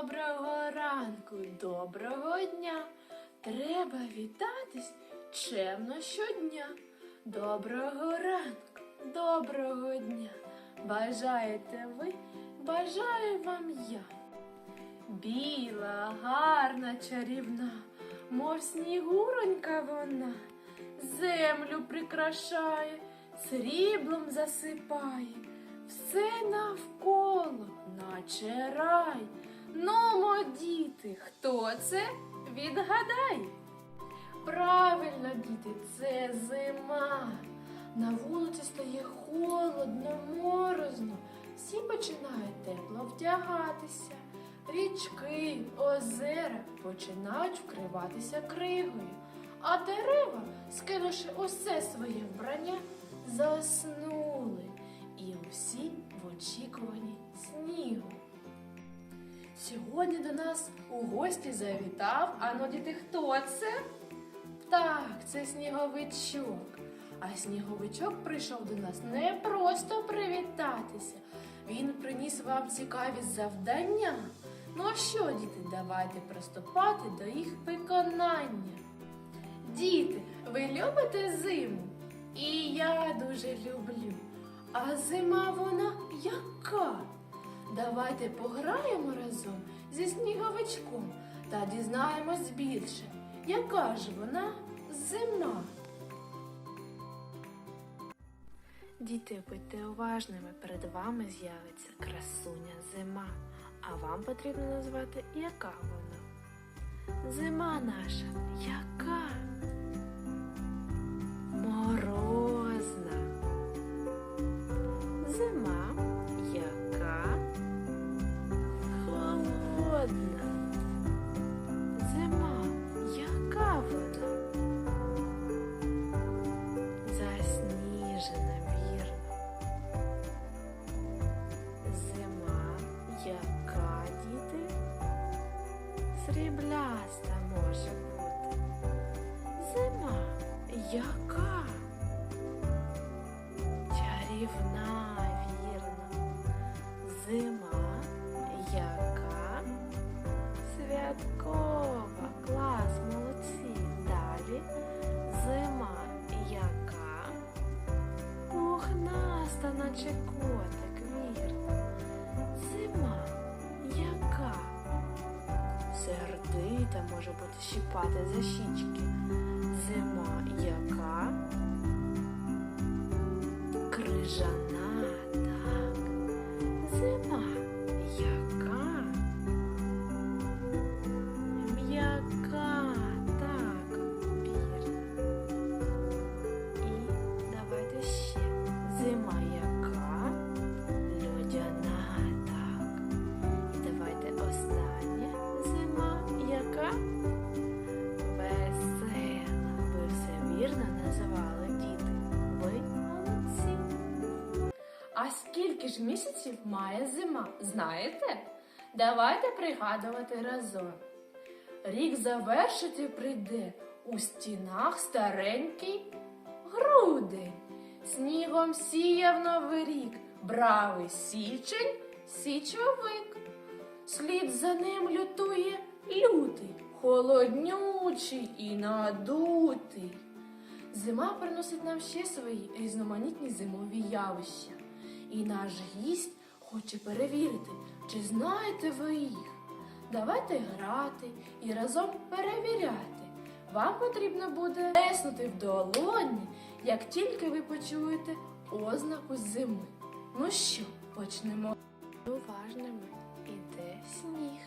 Доброго ранку, доброго дня. Треба вітатись чемно щодня. Доброго ранку, доброго дня. Бажаєте ви, бажаю вам я. Біла, гарна, чарівна, мов снігуронька вона, землю прикрашає, сріблом засипає, все навколо, наче рай. Ну, діти, хто це? Відгадай. Правильно, діти, це зима. На вулиці стає холодно, морозно. Всі починають тепло вдягатися. Річки, озера починають вкриватися кригою, а дерева, скинувши усе своє вбрання, заснули. І усі в очікуванні снігу. Сьогодні до нас у гості завітав, а ну діти, хто це? Так, це сніговичок. А сніговичок прийшов до нас не просто привітатися. Він приніс вам цікаві завдання. Ну а що, діти, давайте приступати до їх виконання. Діти, ви любите зиму? І я дуже люблю. А зима вона яка? Давайте пограємо разом зі сніговичком та дізнаємось більше, яка ж вона зима. Діти, будьте уважними, перед вами з'явиться красуня зима, а вам потрібно назвати, яка вона. Зима наша, яка? Засніжена, вірно. Наче котик, вірно. Зима, яка? Сердита може бути щіпати за щічки. Зима, яка? Крижана, А скільки ж місяців має зима? Знаєте? Давайте пригадувати разом. Рік завершити прийде у стінах старенький грудень. Снігом сіяв новий рік, бравий січень, січовик. Слід за ним лютує лютий, холоднючий і надутий. Зима приносить нам ще свої різноманітні зимові явища. І наш гість хоче перевірити, чи знаєте ви їх. Давайте грати і разом перевіряти. Вам потрібно буде плеснути в долоні, як тільки ви почуєте ознаку зими. Ну що, почнемо. Уважними іде сніг.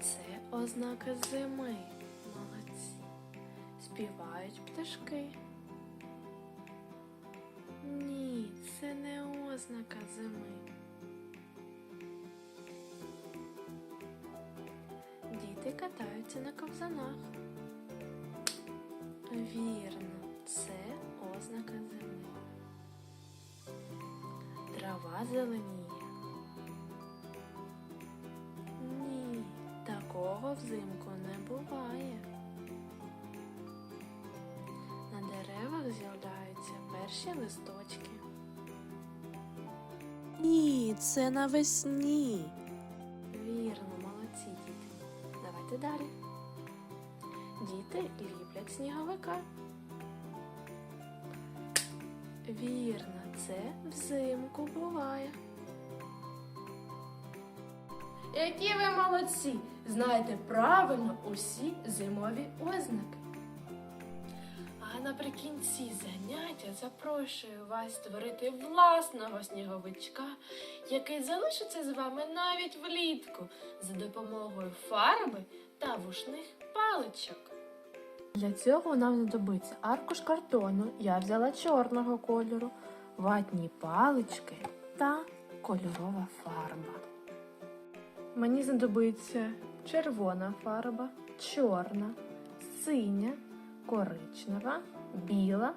Це ознака зими. Молодці. Співають пташки. Ні, це не ознака зими. Діти катаються на ковзанах. Вірно, це ознака зими. Трава зеленіє. Ні, такого взимку не буває. На деревах з'являються перші листочки. Ні, це навесні. Вірно, молодці діти. Давайте далі. Діти ліплять сніговика. Вірно, це взимку буває. Які ви молодці! Знаєте правильно усі зимові ознаки. Наприкінці заняття запрошую вас створити власного сніговичка, який залишиться з вами навіть влітку за допомогою фарби та вушних паличок. Для цього нам знадобиться аркуш картону, я взяла чорного кольору, ватні палички та кольорова фарба. Мені знадобиться червона фарба, чорна, синя, коричнева, біла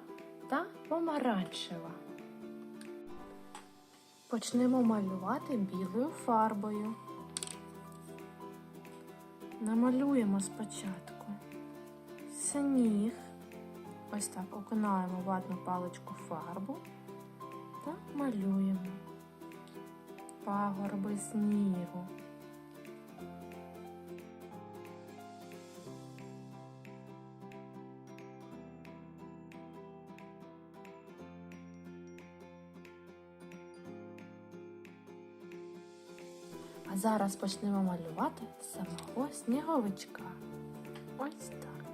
та помаранчева. Почнемо малювати білою фарбою. Намалюємо спочатку сніг. Ось так окунаємо ватну паличку фарбу та малюємо пагорби снігу. Зараз почнемо малювати самого сніговичка. Ось так.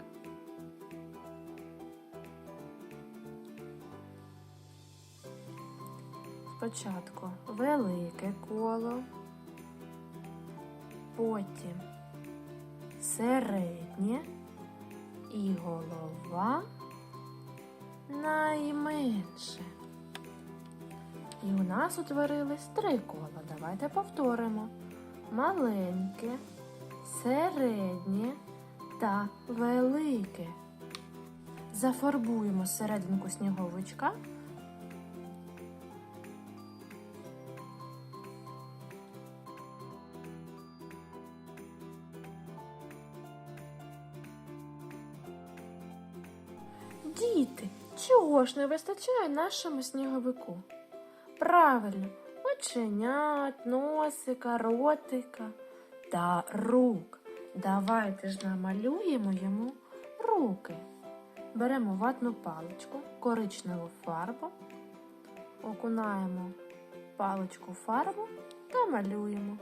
Спочатку велике коло, потім середнє і голова найменше. І у нас утворились три кола. Давайте повторимо. Маленьке, середнє та велике. Зафарбуємо серединку сніговичка. Діти, чого ж не вистачає нашому сніговику? Правильно, оченят, носика, ротика та рук. Давайте ж намалюємо йому руки. Беремо ватну паличку, коричневу фарбу, окунаємо паличку фарбу та малюємо.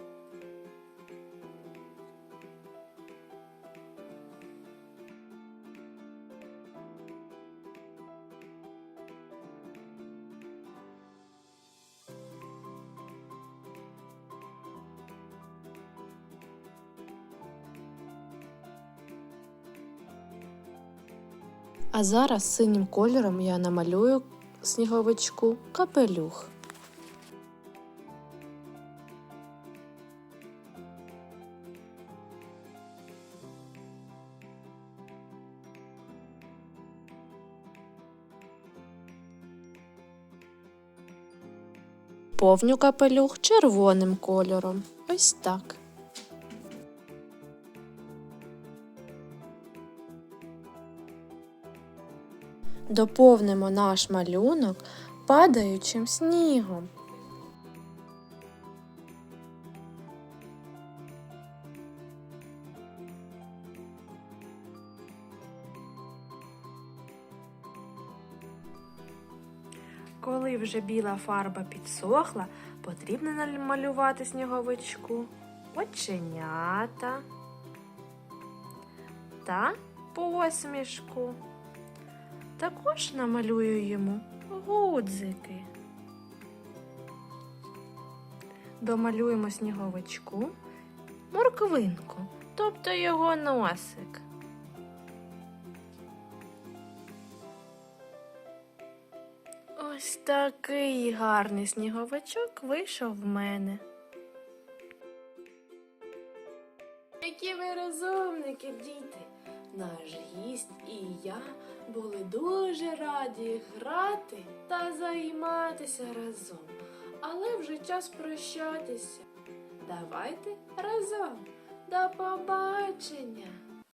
А зараз синім кольором я намалюю сніговичку капелюх. Повню капелюх червоним кольором. Ось так. Доповнимо наш малюнок падаючим снігом. Коли вже біла фарба підсохла, потрібно намалювати сніговичку оченята та посмішку. Також намалюю йому гудзики. Домалюємо сніговичку морквинку, тобто його носик. Ось такий гарний сніговичок вийшов в мене. Які ви розумники, діти! Наш гість і я були дуже раді грати та займатися разом. Але вже час прощатися. Давайте разом. До побачення!